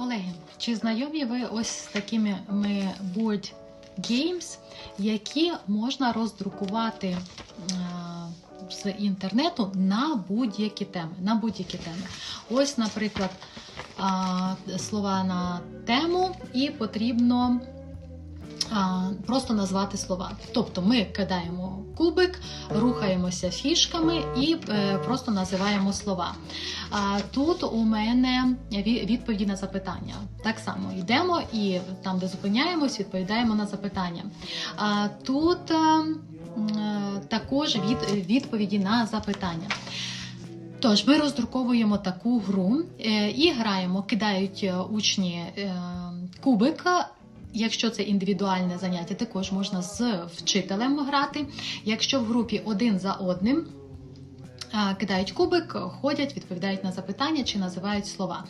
Колеги, чи знайомі ви ось з такими ми board games, які можна роздрукувати е, з інтернету на будь-які теми. На будь-які теми. Ось, наприклад, слова на тему, і потрібно просто назвати слова. Тобто ми кидаємо кубик, рухаємося фішками і е, просто називаємо слова. Тут у мене відповіді на запитання. Так само йдемо і там, де зупиняємось, відповідаємо на запитання. Тут е, е, також від, відповіді на запитання. Тож ми роздруковуємо таку гру і граємо, кидають учні кубик. Якщо це індивідуальне заняття, також можна з вчителем грати. Якщо в групі один за одним кидають кубик, ходять, відповідають на запитання чи називають слова.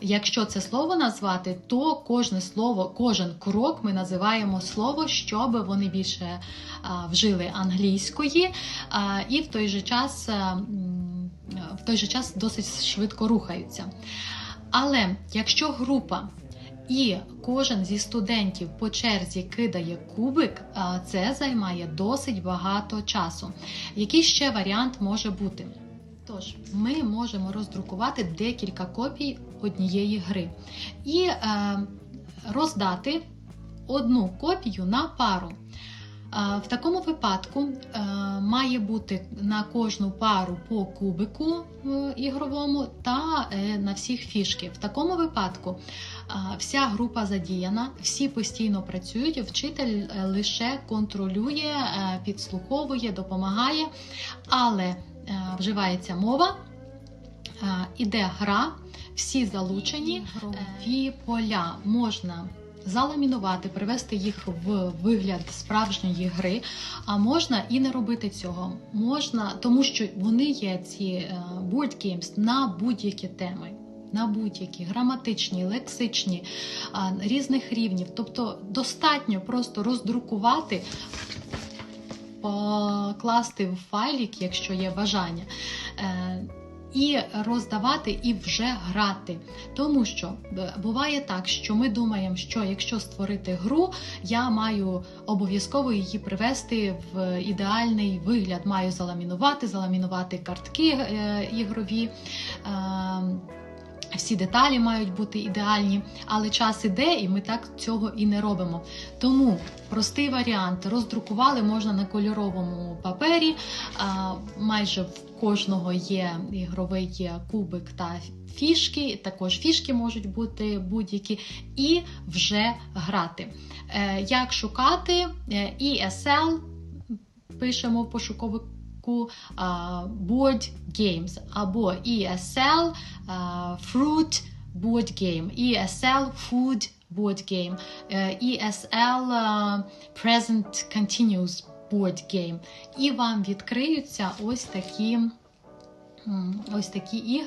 Якщо це слово назвати, то кожне слово, кожен крок ми називаємо слово, щоб вони більше вжили англійської, і в той же час. в той же час досить швидко рухаються. Але якщо група і кожен зі студентів по черзі кидає кубик, це займає досить багато часу. Який ще варіант може бути? Тож, ми можемо роздрукувати декілька копій однієї гри і е, роздати одну копію на пару. В такому випадку е, має бути на кожну пару по кубику е, ігровому та е, на всіх фішки. В такому випадку вся група задіяна, всі постійно працюють, вчитель лише контролює, підслуховує, допомагає, але вживається мова, іде гра, всі залучені, ігрові поля можна заламінувати, привести їх в вигляд справжньої гри. А можна і не робити цього. Можна, тому що вони є ці е, board games на будь-які теми. На будь-які граматичні, лексичні, різних рівнів. Тобто достатньо просто роздрукувати, покласти в файлік, якщо є бажання, е, і роздавати, і вже грати. Тому що буває так, що ми думаємо, що якщо створити гру, я маю обов'язково її привести в ідеальний вигляд. Маю заламінувати, заламінувати картки е, ігрові. Е, всі деталі мають бути ідеальні, але час іде, і ми так цього і не робимо. Тому простий варіант роздрукували можна на кольоровому папері. Майже в кожного є ігровий кубик та фішки. Також фішки можуть бути будь-які, і вже грати. Е, як шукати Е, ESL, пишемо в пошуковику а, Board Games або ESL Fruit Board Game, ESL Food Board Game, е, ESL Present Continuous Board Game. І вам відкриються ось такі, ось такі ігри.